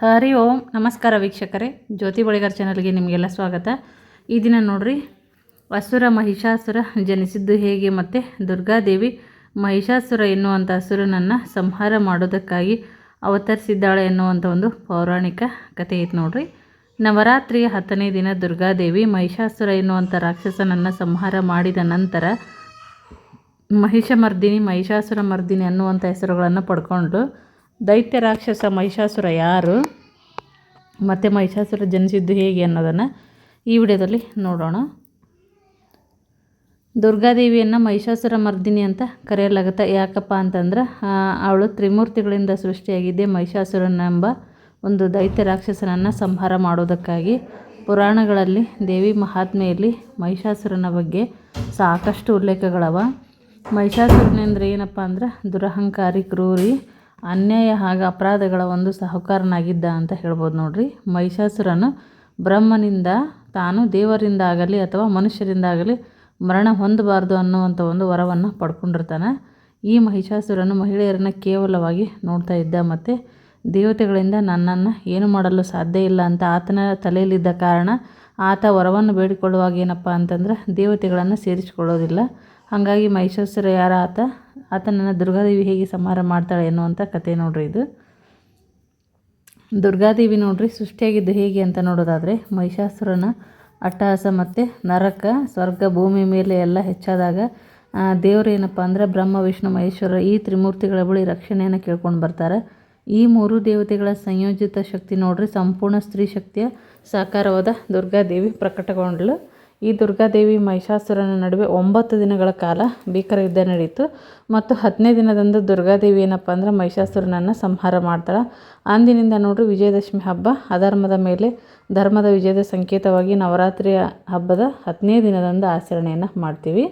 ಹರಿ ಓಂ, ನಮಸ್ಕಾರ ವೀಕ್ಷಕರೇ. ಜ್ಯೋತಿ ಬಳಿಗಾರ್ ಚಾನಲ್ಗೆ ನಿಮಗೆಲ್ಲ ಸ್ವಾಗತ. ಈ ದಿನ ನೋಡ್ರಿ, ಅಸುರ ಮಹಿಷಾಸುರ ಜನಿಸಿದ್ದು ಹೇಗೆ ಮತ್ತು ದುರ್ಗಾದೇವಿ ಮಹಿಷಾಸುರ ಎನ್ನುವಂಥ ಅಸುರನನ್ನು ಸಂಹಾರ ಮಾಡೋದಕ್ಕಾಗಿ ಅವತರಿಸಿದ್ದಾಳೆ ಎನ್ನುವಂಥ ಒಂದು ಪೌರಾಣಿಕ ಕಥೆ ಐತೆ ನೋಡ್ರಿ. ನವರಾತ್ರಿಯ ಹತ್ತನೇ ದಿನ ದುರ್ಗಾದೇವಿ ಮಹಿಷಾಸುರ ಎನ್ನುವಂಥ ರಾಕ್ಷಸನನ್ನು ಸಂಹಾರ ಮಾಡಿದ ನಂತರ ಮಹಿಷಮರ್ದಿನಿ, ಮಹಿಷಾಸುರ ಮರ್ದಿನಿ ಅನ್ನುವಂಥ ಹೆಸರುಗಳನ್ನು ಪಡ್ಕೊಂಡು ದೈತ್ಯ ರಾಕ್ಷಸ ಮಹಿಷಾಸುರ ಯಾರು? ಮತ್ತು ಮಹಿಷಾಸುರ ಜನಿಸಿದ್ದು ಹೇಗೆ ಅನ್ನೋದನ್ನು ಈ ವಿಡಿಯೋದಲ್ಲಿ ನೋಡೋಣ. ದುರ್ಗಾದೇವಿಯನ್ನು ಮಹಿಷಾಸುರ ಮರ್ದಿನಿ ಅಂತ ಕರೆಯಲಾಗುತ್ತೆ. ಯಾಕಪ್ಪ ಅಂತಂದ್ರೆ ಅವಳು ತ್ರಿಮೂರ್ತಿಗಳಿಂದ ಸೃಷ್ಟಿಯಾಗಿದ್ದೆ ಮಹಿಷಾಸುರನೆಂಬ ಒಂದು ದೈತ್ಯ ರಾಕ್ಷಸನನ್ನು ಸಂಹಾರ ಮಾಡೋದಕ್ಕಾಗಿ ಪುರಾಣಗಳಲ್ಲಿ ದೇವಿ ಮಹಾತ್ಮೆಯಲ್ಲಿ ಮಹಿಷಾಸುರನ ಬಗ್ಗೆ ಸಾಕಷ್ಟು ಉಲ್ಲೇಖಗಳವ. ಮಹಿಷಾಸುರನೆಂದರೆ ಏನಪ್ಪ ಅಂದ್ರೆ, ದುರಹಂಕಾರಿ, ಕ್ರೂರಿ ಅನ್ಯಾಯ ಹಾಗೂ ಅಪರಾಧಗಳ ಒಂದು ಸಹಕಾರನಾಗಿದ್ದ ಅಂತ ಹೇಳ್ಬೋದು ನೋಡ್ರಿ. ಮಹಿಷಾಸುರನು ಬ್ರಹ್ಮನಿಂದ ತಾನು ದೇವರಿಂದ ಆಗಲಿ ಅಥವಾ ಮನುಷ್ಯರಿಂದ ಆಗಲಿ ಮರಣ ಹೊಂದಬಾರ್ದು ಅನ್ನುವಂಥ ಒಂದು ವರವನ್ನು ಪಡ್ಕೊಂಡಿರ್ತಾನೆ. ಈ ಮಹಿಷಾಸುರನು ಮಹಿಳೆಯರನ್ನು ಕೇವಲವಾಗಿ ನೋಡ್ತಾ ಇದ್ದ ಮತ್ತು ದೇವತೆಗಳಿಂದ ನನ್ನನ್ನು ಏನು ಮಾಡಲು ಸಾಧ್ಯ ಇಲ್ಲ ಅಂತ ಆತನ ತಲೆಯಲ್ಲಿದ್ದ ಕಾರಣ ಆತ ವರವನ್ನು ಬೇಡಿಕೊಳ್ಳುವಾಗ ಏನಪ್ಪ ಅಂತಂದ್ರೆ ದೇವತೆಗಳನ್ನು ಸೇರಿಸಿಕೊಳ್ಳೋದಿಲ್ಲ. ಹಾಗಾಗಿ ಮಹಿಷಾಸುರ ಯಾರ ಆತ? ಆತನನ್ನು ದುರ್ಗಾದೇವಿ ಹೇಗೆ ಸಂಹಾರ ಮಾಡ್ತಾಳೆ ಅನ್ನುವಂಥ ಕತೆ ನೋಡ್ರಿ ಇದು. ದುರ್ಗಾದೇವಿ ನೋಡ್ರಿ ಸೃಷ್ಟಿಯಾಗಿದ್ದು ಹೇಗೆ ಅಂತ ನೋಡೋದಾದರೆ ಮಹಿಷಾಸುರನ ಅಟ್ಟಹಾಸ ಮತ್ತು ನರಕ, ಸ್ವರ್ಗ, ಭೂಮಿ ಮೇಲೆ ಎಲ್ಲ ಹೆಚ್ಚಾದಾಗ ದೇವರು ಏನಪ್ಪ ಅಂದರೆ ಬ್ರಹ್ಮ, ವಿಷ್ಣು, ಮಹೇಶ್ವರ ಈ ತ್ರಿಮೂರ್ತಿಗಳ ಬಳಿ ರಕ್ಷಣೆಯನ್ನು ಕೇಳ್ಕೊಂಡು ಬರ್ತಾರೆ. ಈ ಮೂರು ದೇವತೆಗಳ ಸಂಯೋಜಿತ ಶಕ್ತಿ ನೋಡ್ರಿ ಸಂಪೂರ್ಣ ಸ್ತ್ರೀ ಶಕ್ತಿಯ ಸಾಕಾರವಾದ ದುರ್ಗಾದೇವಿ ಪ್ರಕಟಗೊಂಡಳು ಈ ದುರ್ಗಾದೇವಿ ಮಹಿಷಾಸುರನ ನಡುವೆ ಒಂಬತ್ತು ದಿನಗಳ ಕಾಲ ಭೀಕರ ಯುದ್ಧ ನಡೆಯಿತು ಮತ್ತು ಹತ್ತನೇ ದಿನದಂದು ದುರ್ಗಾದೇವಿ ಏನಪ್ಪ ಅಂದ್ರೆ ಮಹಿಷಾಸುರನನ್ನು ಸಂಹಾರ ಮಾಡ್ತಾಳೆ. ಅಂದಿನಿಂದ ನೋಡ್ರಿ ವಿಜಯದಶಮಿ ಹಬ್ಬ, ಅಧರ್ಮದ ಮೇಲೆ ಧರ್ಮದ ವಿಜಯದ ಸಂಕೇತವಾಗಿ ನವರಾತ್ರಿಯ ಹಬ್ಬದ ಹತ್ತನೇ ದಿನದಂದು ಆಚರಣೆಯನ್ನು ಮಾಡ್ತೀವಿ.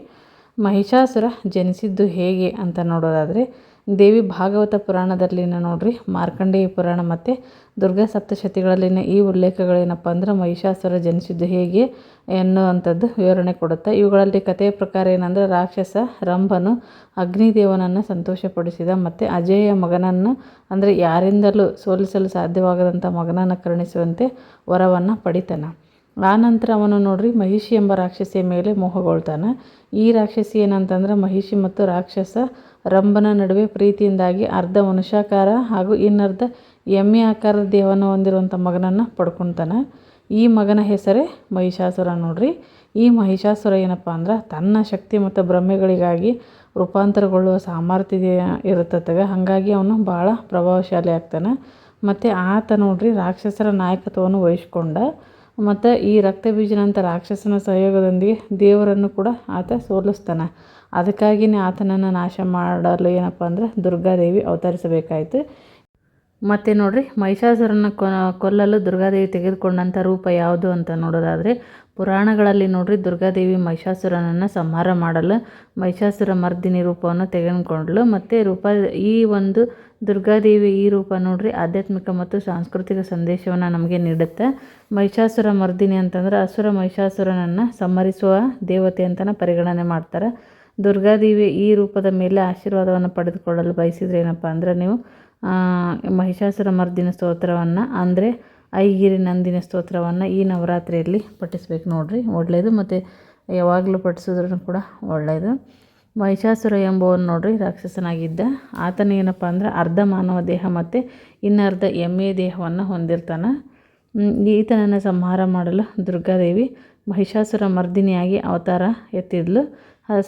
ಮಹಿಷಾಸುರ ಜನಿಸಿದ್ದು ಹೇಗೆ ಅಂತ ನೋಡೋದಾದರೆ ದೇವಿ ಭಾಗವತ ಪುರಾಣದಲ್ಲಿನ ನೋಡ್ರಿ, ಮಾರ್ಕಂಡೇಯ ಪುರಾಣ ಮತ್ತು ದುರ್ಗಾ ಸಪ್ತಶತಿಗಳಲ್ಲಿನ ಈ ಉಲ್ಲೇಖಗಳೇನಪ್ಪ ಅಂದ್ರೆ ಮಹಿಷಾಸುರ ಜನಿಸಿದ್ದು ಹೇಗೆ ಎನ್ನುವಂಥದ್ದು ವಿವರಣೆ ಕೊಡುತ್ತೆ. ಇವುಗಳಲ್ಲಿ ಕಥೆಯ ಪ್ರಕಾರ ಏನಂದರೆ ರಾಕ್ಷಸ, ರಂಭನು, ಅಗ್ನಿದೇವನನ್ನು ಸಂತೋಷಪಡಿಸಿದ ಮತ್ತು ಅಜೇಯ ಮಗನನ್ನು ಅಂದರೆ ಯಾರಿಂದಲೂ ಸೋಲಿಸಲು ಸಾಧ್ಯವಾಗದಂಥ ಮಗನನ್ನು ಕರುಣಿಸುವಂತೆ ವರವನ್ನು ಪಡಿತಾನೆ. ಆನಂತರ ಅವನು ನೋಡ್ರಿ ಮಹಿಷಿ ಎಂಬ ರಾಕ್ಷಸಿಯ ಮೇಲೆ ಮೋಹಗೊಳ್ತಾನೆ. ಈ ರಾಕ್ಷಸಿ ಏನಂತಂದ್ರೆ ಮಹಿಷಿ ಮತ್ತು ರಾಕ್ಷಸ ರಂಭನ ನಡುವೆ ಪ್ರೀತಿಯಿಂದಾಗಿ ಅರ್ಧ ಮನುಷ್ಯಾಕಾರ ಹಾಗೂ ಇನ್ನರ್ಧ ಎಮ್ಮೆ ಆಕಾರದ ದೇಹವನ್ನು ಹೊಂದಿರುವಂಥ ಮಗನನ್ನು ಪಡ್ಕೊತಾನೆ ಈ ಮಗನ ಹೆಸರೇ ಮಹಿಷಾಸುರ ನೋಡ್ರಿ. ಈ ಮಹಿಷಾಸುರ ಏನಪ್ಪ ಅಂದ್ರೆ ತನ್ನ ಶಕ್ತಿ ಮತ್ತು ಭ್ರಮೆಗಳಿಗಾಗಿ ರೂಪಾಂತರಗೊಳ್ಳುವ ಸಾಮರ್ಥ್ಯ ಇರುತ್ತದೆ ಹಾಗಾಗಿ ಅವನು ಭಾಳ ಪ್ರಭಾವಶಾಲಿ ಆಗ್ತಾನೆ. ಮತ್ತು ಆತ ನೋಡ್ರಿ ರಾಕ್ಷಸರ ನಾಯಕತ್ವವನ್ನು ವಹಿಸ್ಕೊಂಡ. ಮತ್ತು ಈ ರಕ್ತಬೀಜನಂಥ ರಾಕ್ಷಸನ ಸಹಯೋಗದೊಂದಿಗೆ ದೇವರನ್ನು ಕೂಡ ಆತ ಸೋಲಿಸ್ತಾನೆ. ಅದಕ್ಕಾಗಿಯೇ ಆತನನ್ನು ನಾಶ ಮಾಡಲು ಏನಪ್ಪ ಅಂದ್ರೆ ದುರ್ಗಾದೇವಿ ಅವತರಿಸಬೇಕಾಯಿತು. ಮತ್ತು ನೋಡಿರಿ ಮಹಿಷಾಸುರನ ಕೊಲ್ಲಲು ದುರ್ಗಾದೇವಿ ತೆಗೆದುಕೊಂಡಂಥ ರೂಪ ಯಾವುದು ಅಂತ ನೋಡೋದಾದರೆ ಪುರಾಣಗಳಲ್ಲಿ ನೋಡ್ರಿ ದುರ್ಗಾದೇವಿ ಮಹಿಷಾಸುರನನ್ನು ಸಂಹಾರ ಮಾಡಲು, ಮಹಿಷಾಸುರ ಮರ್ದಿನಿ ರೂಪವನ್ನು ತೆಗೆದುಕೊಂಡ್ಲು ಮತ್ತು ರೂಪ, ಈ ಒಂದು ದುರ್ಗಾದೇವಿ ಈ ರೂಪ ನೋಡ್ರಿ ಆಧ್ಯಾತ್ಮಿಕ ಮತ್ತು ಸಾಂಸ್ಕೃತಿಕ ಸಂದೇಶವನ್ನು ನಮಗೆ ನೀಡುತ್ತೆ. ಮಹಿಷಾಸುರ ಮರ್ದಿನಿ ಅಂತಂದ್ರೆ ಅಸುರ ಮಹಿಷಾಸುರನನ್ನು ಸಂಹರಿಸುವ ದೇವತೆ ಅಂತಲೇ ಪರಿಗಣನೆ ಮಾಡ್ತಾರೆ. ದುರ್ಗಾದೇವಿ ಈ ರೂಪದ ಮೇಲೆ ಆಶೀರ್ವಾದವನ್ನು ಪಡೆದುಕೊಳ್ಳಲು ಬಯಸಿದ್ರೆ ಏನಪ್ಪ ಅಂದರೆ ನೀವು ಮಹಿಷಾಸುರ ಮರ್ದಿನ ಸ್ತೋತ್ರವನ್ನು ಅಂದರೆ ಐಗಿರಿ ನಂದಿನ ಸ್ತೋತ್ರವನ್ನು ಈ ನವರಾತ್ರಿಯಲ್ಲಿ ಪಠಿಸ್ಬೇಕು ನೋಡಿರಿ. ಒಳ್ಳೆಯದು ಮತ್ತು ಯಾವಾಗಲೂ ಪಠಿಸಿದ್ರೂ ಕೂಡ ಒಳ್ಳೆಯದು ಮಹಿಷಾಸುರ ಎಂಬುವನು ನೋಡ್ರಿ, ರಾಕ್ಷಸನಾಗಿದ್ದ. ಆತನ ಏನಪ್ಪ ಅಂದ್ರೆ ಅರ್ಧ ಮಾನವ ದೇಹ ಮತ್ತು ಇನ್ನರ್ಧ ಎಮ್ಮೆ ದೇಹವನ್ನು ಹೊಂದಿರ್ತಾನೆ. ಈತನನ್ನು ಸಂಹಾರ ಮಾಡಲು ದುರ್ಗಾದೇವಿ ಮಹಿಷಾಸುರ ಮರ್ದಿನಿಯಾಗಿ ಅವತಾರ ಎತ್ತಿದ್ಲು.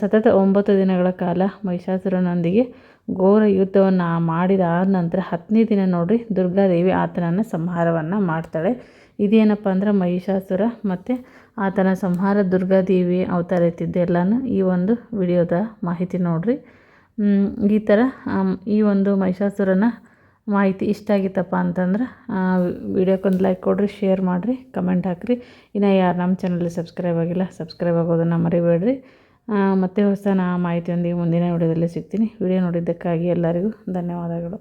ಸತತ ಒಂಬತ್ತು ದಿನಗಳ ಕಾಲ ಮಹಿಷಾಸುರನೊಂದಿಗೆ ಘೋರ ಯುದ್ಧವನ್ನು ಮಾಡಿದ ಆದ ನಂತರ ಹತ್ತನೇ ದಿನ ನೋಡಿರಿ ದುರ್ಗಾದೇವಿ ಆತನನ್ನು ಸಂಹಾರವನ್ನು ಮಾಡ್ತಾಳೆ. ಇದೇನಪ್ಪ ಅಂದ್ರೆ ಮಹಿಷಾಸುರ ಮತ್ತು ಆತನ ಸಂಹಾರ ದುರ್ಗಾದೇವಿ ಅವತಾರ ಎತ್ತಿದ್ದು ಎಲ್ಲನೂ ಈ ಒಂದು ವಿಡಿಯೋದ ಮಾಹಿತಿ ನೋಡಿರಿ. ಈ ಥರ ಈ ಒಂದು ಮಹಿಷಾಸುರನ ಮಾಹಿತಿ ಇಷ್ಟ ಆಗಿತ್ತಪ್ಪ ಅಂತಂದ್ರೆ ವಿಡಿಯೋಕ್ಕೊಂದು ಲೈಕ್ ಕೊಡಿರಿ ಶೇರ್ ಮಾಡಿರಿ ಕಮೆಂಟ್ ಹಾಕಿರಿ. ಇನ್ನು ಯಾರು ನಮ್ಮ ಚಾನಲ್ಲಿ ಸಬ್ಸ್ಕ್ರೈಬ್ ಆಗಿಲ್ಲ ಸಬ್ಸ್ಕ್ರೈಬ್ ಆಗೋದನ್ನು ಮರಿಬೇಡ್ರಿ. ಮತ್ತೆ ಹೊಸ ಮಾಹಿತಿಯೊಂದಿಗೆ ಮುಂದಿನ ವಿಡಿಯೋದಲ್ಲಿ ಸಿಗ್ತೀನಿ. ವಿಡಿಯೋ ನೋಡಿದ್ದಕ್ಕಾಗಿ ಎಲ್ಲರಿಗೂ ಧನ್ಯವಾದಗಳು.